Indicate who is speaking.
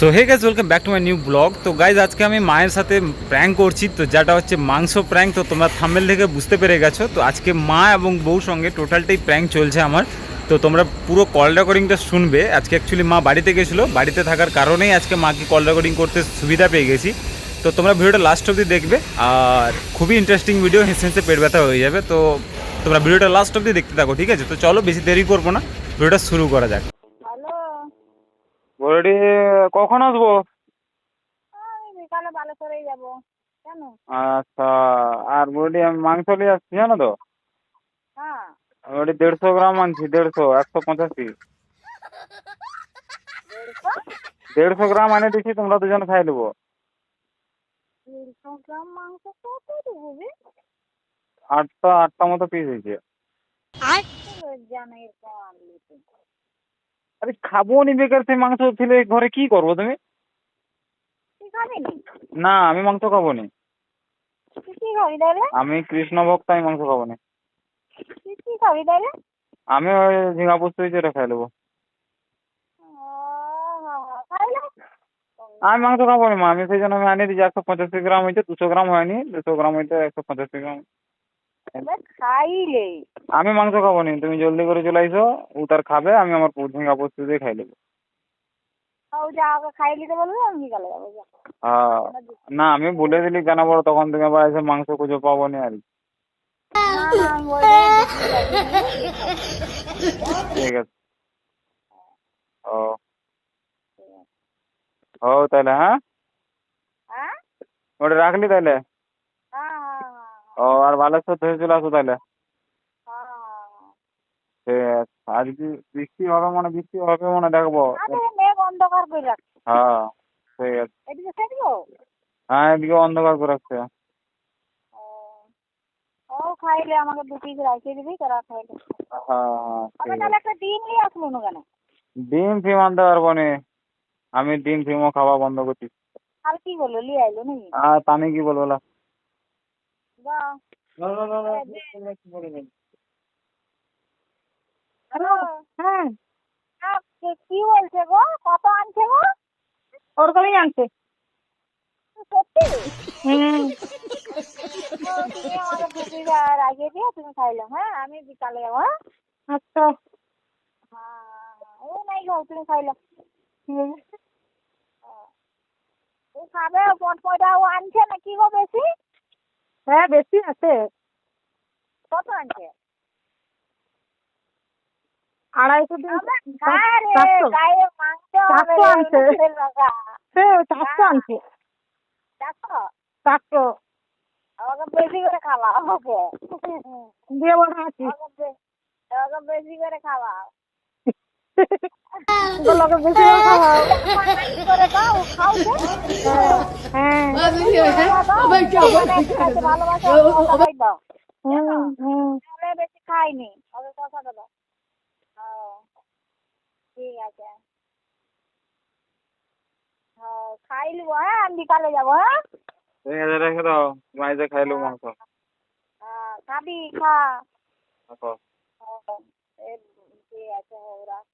Speaker 1: So hey guys welcome back to my new blog তো guys আজকে আমি মায়ের সাথে প্র্যাঙ্ক করছি। তো যেটা হচ্ছে মাংস প্র্যাঙ্ক তো তোমরা থামেল থেকে বুঝতে পেরে গেছো। তো আজকে মা এবং বউ সঙ্গে টোটালটাই প্র্যাঙ্ক চলছে আমার। তো তোমরা পুরো কল রেকর্ডিংটা শুনবে। আজকে অ্যাকচুয়ালি মা বাড়িতে গেছিল। বাড়িতে থাকার কারণেই আজকে মাকে কল রেকর্ডিং করতে সুবিধা পেয়ে গেছি। তো তোমরা ভিডিওটা লাস্ট অবধি দেখবে। আর খুবই ইন্টারেস্টিং ভিডিও হেসে হেসে পেট ব্যথা হয়ে যাবে। তো তোমরা ভিডিওটা লাস্ট অবধি দেখতে থাকো, ঠিক আছে? তো চলো, বেশি দেরি করব না। ভিডিওটা শুরু করা যাক।
Speaker 2: বলছি কখন আসব?
Speaker 3: বিকালে বালেশ্বরেই যাব কেন
Speaker 2: আচ্ছা আর বলছি আমি মাংস নিয়ে আসছি জানো তো?
Speaker 3: হ্যাঁ।
Speaker 2: বলছি দেড়শো গ্রাম আনছি দেড়শো একশো পঁচাশি।
Speaker 3: দেড়শো?
Speaker 2: গ্রাম আনে দিচ্ছি তোমরা দুজন খাই নেব।
Speaker 3: দেড়শো গ্রাম মাংস কত দেবো
Speaker 2: আটটা আটটা মতো পিস হয়েছে। আরে খাব নি বেকার সেই মাংস ছেলে ঘরে কি করব তুমি?
Speaker 3: নি?
Speaker 2: আমি মাংস খাব নি। আমি কৃষ্ণ ভক্ত আমি মাংস খাব নি। আমি ওই ঝিঙা পুস্ত হয়েছে ওটা খাই নেব আমি মাংস খাব নি মা আমি সেই জন্য আমি আনিয়ে দিচ্ছি একশো পঁচাশি গ্রাম হয়েছে দুশো গ্রাম হয়নি দুশো গ্রাম হয়েছে একশো পঁচাশি গ্রাম। আমি মাংস খাব নি তুমি জলদি করে চলে আইসো ও তার খাবে আমি আমার পু- ঝিঙা পোস্ত দিয়ে খাই নেব
Speaker 3: ও যা ওকে খাই নিতে বলবি আমি বিকালে যাব যা।
Speaker 2: হ্যাঁ না আমি বলে দিলি কেন বলো তখন তুমি আবার এসে মাংস খুঁজে পাবো না আর ঠিক আছে। ও। ও তাহলে হ্যাঁ?
Speaker 3: হ্যাঁ?
Speaker 2: ওটা রাখলি তাহলে?
Speaker 3: হ্যাঁ
Speaker 2: আর বালেশ্বর ধরে চলে আসো তাহলে।
Speaker 3: হ্যাঁ।
Speaker 2: ঠিক আছে। আজকে বৃষ্টি হবে মানে বৃষ্টি হবে মানে দেখব।
Speaker 3: অন্ধকার করে রাখছে।
Speaker 2: হ্যাঁ ঠিক আছে।
Speaker 3: এদিকে
Speaker 2: হ্যাঁ এদিকে অন্ধকার করে রাখছে।
Speaker 3: ও খাইলে আমাকে দু পিস রাখিয়ে দিবি তারা খাইলে।
Speaker 2: হ্যাঁ হ্যাঁ
Speaker 3: আমি তাহলে একটা ডিম নিয়ে না কেন?
Speaker 2: ডিম ফিম আনতে পারব নি। আমি ডিম ফিমও খাওয়া বন্ধ করছি।
Speaker 3: আর কি করল লিয়ে আইলো নাকি?
Speaker 2: আর আমি কি বলব লা?
Speaker 3: বা হ্যালো
Speaker 4: হ্যাঁ
Speaker 3: হ্যাঁ, কে- কি বলছে গো কত আনছে গো
Speaker 4: ওরকমই আনছে
Speaker 3: সত্যি
Speaker 4: হুম
Speaker 3: তুমি আমাকে দু পিস রাখিয়ে তুমি খাইলো হ্যাঁ? আমি বিকালে যাব হ্যাঁ?
Speaker 4: আচ্ছা।
Speaker 3: হ্যাঁ ও নাই গো তুমি খাইলো।
Speaker 4: হুম।
Speaker 3: ও খাবে পট পয়টা ও আনছে না কি গো বেশি?
Speaker 4: হ্যাঁ বেশি আছে।
Speaker 3: কত আনছে?
Speaker 4: আড়াইশো চারশো। আনছে। হ্যাঁ চারশো আনছে। চারশো?
Speaker 3: বেশি করে খাওয়া আমাকে।
Speaker 4: দিয়ে
Speaker 3: বেশি করে খাওয়া।
Speaker 4: ওগুলোকে বেশি করে
Speaker 3: খাও
Speaker 4: হ্যাঁ
Speaker 3: ভালোবাসে
Speaker 4: হুম হুম
Speaker 3: খাইনি ওকে দাও ও, ঠিক আছে খাই লিবো হ্যাঁ। আমি বিকালে যাব হ্যাঁ
Speaker 2: ঠিক আছে রেখে দাও মাইজে খাইলো মাংস
Speaker 3: হ্যাঁ। খাবি খা ঠিক আছে রাখ